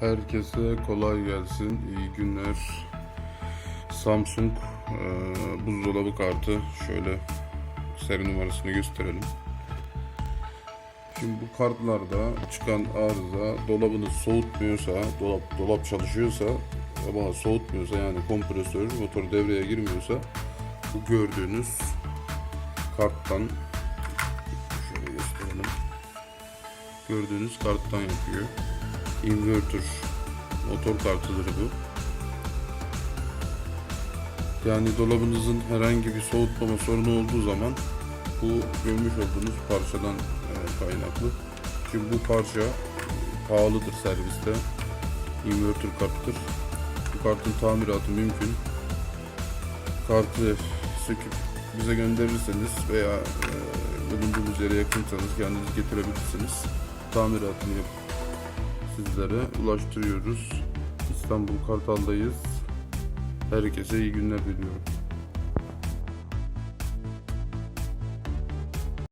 Herkese kolay gelsin, iyi günler. Samsung e, buzdolabı kartı. Şöyle seri numarasını gösterelim. Şimdi bu kartlarda çıkan arıza dolabını soğutmuyorsa, dolap dolap çalışıyorsa ama soğutmuyorsa yani kompresör motor devreye girmiyorsa bu gördüğünüz karttan şöyle gösterelim. Gördüğünüz karttan yapıyor. Inverter motor kartıdır bu. Yani dolabınızın herhangi bir soğutmama sorunu olduğu zaman bu görmüş olduğunuz parçadan e, kaynaklı. Çünkü bu parça e, pahalıdır serviste. Inverter karttır. Bu kartın tamiratı mümkün. Kartı söküp bize gönderirseniz veya e, bulunduğunuz yere yakınsanız kendiniz getirebilirsiniz. Tamiratını yapıp sizlere ulaştırıyoruz. İstanbul Kartal'dayız. Herkese iyi günler diliyorum.